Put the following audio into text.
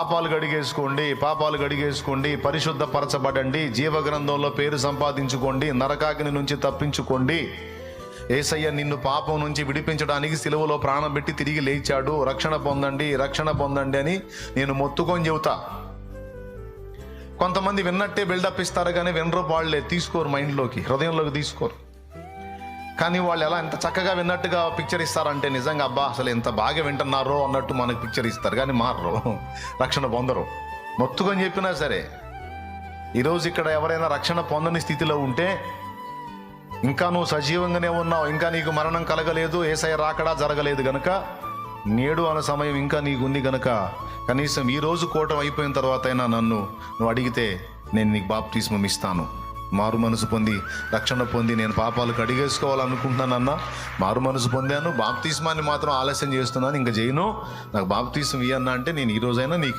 పాపాలు గడిగేసుకోండి పాపాలు గడిగేసుకోండి పరిశుద్ధపరచబడండి జీవ గ్రంథంలో పేరు సంపాదించుకోండి నరకాగ్ని నుంచి తప్పించుకోండి. ఏసయ్య నిన్ను పాపం నుంచి విడిపించడానికి సిలువలో ప్రాణం పెట్టి తిరిగి లేచాడు. రక్షణ పొందండి రక్షణ పొందండి అని నేను మొత్తుకొని చెబుతా. కొంతమంది విన్నట్టే బిల్డప్ ఇస్తారు కానీ వినరు వాళ్ళే తీసుకోరు మైండ్లోకి హృదయంలోకి తీసుకోరు. కానీ వాళ్ళు ఎలా ఎంత చక్కగా విన్నట్టుగా పిక్చర్ ఇస్తారంటే నిజంగా అబ్బా అసలు ఎంత బాగా వింటున్నారో అన్నట్టు మనకు పిక్చర్ ఇస్తారు. కానీ మారరు. రక్షణ పొందరు. మొత్తుకొని చెప్పినా సరే ఈరోజు ఇక్కడ ఎవరైనా రక్షణ పొందని స్థితిలో ఉంటే ఇంకా నువ్వు సజీవంగానే ఉన్నావు. ఇంకా నీకు మరణం కలగలేదు ఏసఐ రాకడా జరగలేదు గనక నేడు అనే సమయం ఇంకా నీకు ఉంది గనుక కనీసం ఈ రోజు అయిపోయిన తర్వాత అయినా నన్ను నువ్వు అడిగితే నేను నీకు బాప్తిస్మం ఇస్తాను మారు మనసు పొంది రక్షణ పొంది నేను పాపాలు కడిగేసుకోవాలనుకుంటున్నానన్నా మారు మనసు పొందాను. బాప్తీస్మాన్ని మాత్రం ఆలస్యం చేస్తున్నాను. ఇంకా చేయను నాకు బాప్తీసం ఇయ్యన్నా అంటే నేను ఈ రోజైనా నీకు